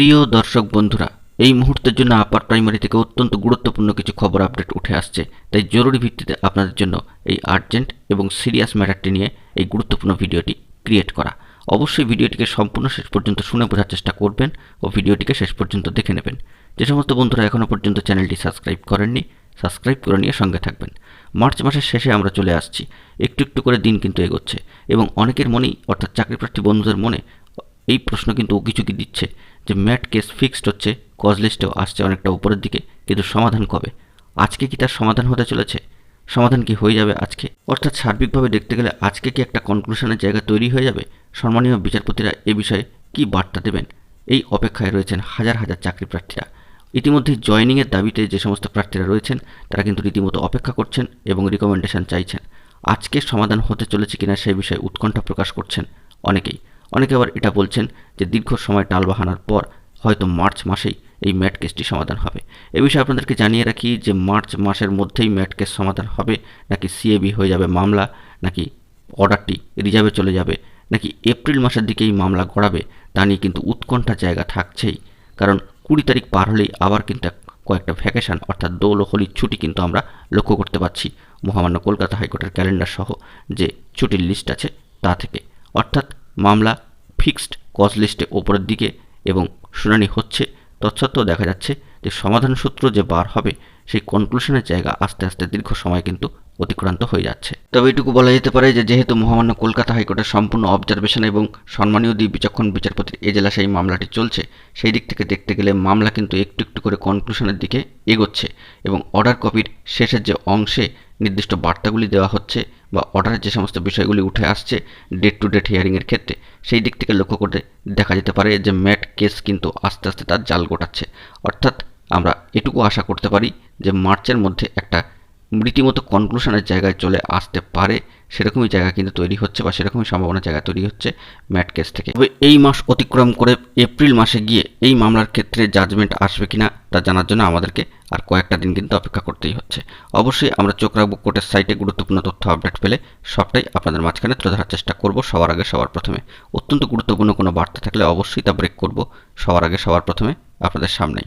প্রিয় দর্শক বন্ধুরা, এই মুহূর্তের জন্য আপার প্রাইমারি থেকে অত্যন্ত গুরুত্বপূর্ণ কিছু খবর আপডেট উঠে আসছে। তাই জরুরি ভিত্তিতে আপনাদের জন্য এই আর্জেন্ট এবং সিরিয়াস ম্যাটারটি নিয়ে এই গুরুত্বপূর্ণ ভিডিওটি ক্রিয়েট করা। অবশ্যই ভিডিওটিকে সম্পূর্ণ শেষ পর্যন্ত শুনে বোঝার চেষ্টা করবেন ও ভিডিওটিকে শেষ পর্যন্ত দেখে নেবেন। যে সমস্ত বন্ধুরা এখনও পর্যন্ত চ্যানেলটি সাবস্ক্রাইব করেননি সাবস্ক্রাইব করে নিয়ে সঙ্গে থাকবেন। মার্চ মাসের শেষে আমরা চলে আসছি। একটু একটু করে দিন কিন্তু এগোচ্ছে এবং অনেকের মনেই, অর্থাৎ চাকরিপ্রার্থী বন্ধুদের মনে, এই প্রশ্ন কিন্তু কিছু কি দিচ্ছে। যে ম্যাট কেস ফিক্সড হচ্ছে কজ লিস্টেও আসছে অনেকটা উপরের দিকে, কিন্তু সমাধান কবে? আজকে কি তার সমাধান হতে চলেছে? সমাধান কি হয়ে যাবে আজকে? অর্থাৎ সার্বিকভাবে দেখতে গেলে আজকে কি একটা কনক্লুশনের জায়গা তৈরি হয়ে যাবে? সম্মানীয় বিচারপতিরা এ বিষয়ে কি বার্তা দেবেন? এই অপেক্ষায় রয়েছেন হাজার হাজার চাকরি প্রার্থীরা। ইতিমধ্যে জয়নিংয়ের দাবিতে যে সমস্ত প্রার্থীরা রয়েছেন, তারা কিন্তু রীতিমতো অপেক্ষা করছেন এবং রিকমেন্ডেশন চাইছেন। আজকে সমাধান হতে চলেছে কিনা সেই বিষয়ে উৎকণ্ঠা প্রকাশ করছেন অনেকেই। অনেকে আবার এটা বলছেন যে দীর্ঘ সময় টালবাহানার পর হয়তো মার্চ মাসেই এই ম্যাট কেসটি সমাধান হবে। এ বিষয়ে আপনাদেরকে জানিয়ে রাখি যে মার্চ মাসের মধ্যেই ম্যাট কেস সমাধান হবে। নাকি সিএবি হয়ে যাবে মামলা, নাকি অর্ডারটি রিজার্ভে চলে যাবে, নাকি এপ্রিল মাসের দিকেই মামলা গড়াবে, তা নিয়ে কিন্তু উৎকণ্ঠা জায়গা থাকছেই। কারণ কুড়ি তারিখ পার হলেই আবার কিন্তু কয়েকটা ভ্যাকেশন অর্থাৎ দোল হোলির ছুটি কিন্তু আমরা লক্ষ্য করতে পারছি। মহামান্য কলকাতা হাইকোর্টের ক্যালেন্ডার সহ যে ছুটির লিস্ট আছে তা থেকে। অর্থাৎ মামলা ফিক্সড কজ লিস্টে ওপরের দিকে এবং শুনানি হচ্ছে। তৎসত্ত্বেও দেখা যাচ্ছে যে সমাধান সূত্র যে বার হবে, সেই কনক্লুশনের জায়গা আস্তে আস্তে দীর্ঘ সময় কিন্তু অতিক্রান্ত হয়ে যাচ্ছে। তবে এটুকু বলা যেতে পারে যে যেহেতু মহামান্য কলকাতা হাইকোর্টের সম্পূর্ণ অবজারভেশন এবং সম্মানীয় দ্বীপ বিচক্ষণ বিচারপতির এজেলা সেই মামলাটি চলছে, সেই দিক থেকে দেখতে গেলে মামলা কিন্তু একটু একটু করে কনক্লুশনের দিকে এগোচ্ছে এবং অর্ডার কপির শেষের যে অংশে নির্দিষ্ট বার্তাগুলি দেওয়া হচ্ছে বা অর্ডারের যে সমস্ত বিষয়গুলি উঠে আসছে ডেট টু ডেট হিয়ারিংয়ের ক্ষেত্রে, সেই দিক থেকে লক্ষ্য করতে দেখা যেতে পারে যে ম্যাট কেস কিন্তু আস্তে আস্তে তার জাল গোটাচ্ছে। অর্থাৎ আমরা এটুকু আশা করতে পারি যে মার্চের মধ্যে একটা রীতিমতো কনক্লুশনের জায়গায় চলে আসতে পারে, সেরকমই জায়গা কিন্তু তৈরি হচ্ছে বা সেরকমই সম্ভাবনা জায়গা তৈরি হচ্ছে ম্যাট কেস থেকে। তবে এই মাস অতিক্রম করে এপ্রিল মাসে গিয়ে এই মামলার ক্ষেত্রে জাজমেন্ট আসবে কিনা তা জানার জন্য আমাদেরকে আর কয়েকটা দিন কিন্তু অপেক্ষা করতেই হচ্ছে। অবশ্যই আমরা চোখ রাখব কোর্টের সাইটে গুরুত্বপূর্ণ তথ্য আপডেট পেলে, সবটাই আপনাদের মাঝখানে তুলে ধরার চেষ্টা করব সবার আগে সবার প্রথমে। অত্যন্ত গুরুত্বপূর্ণ কোনো বার্তা থাকলে অবশ্যই তা ব্রেক করব সবার আগে সবার প্রথমে আপনাদের সামনেই।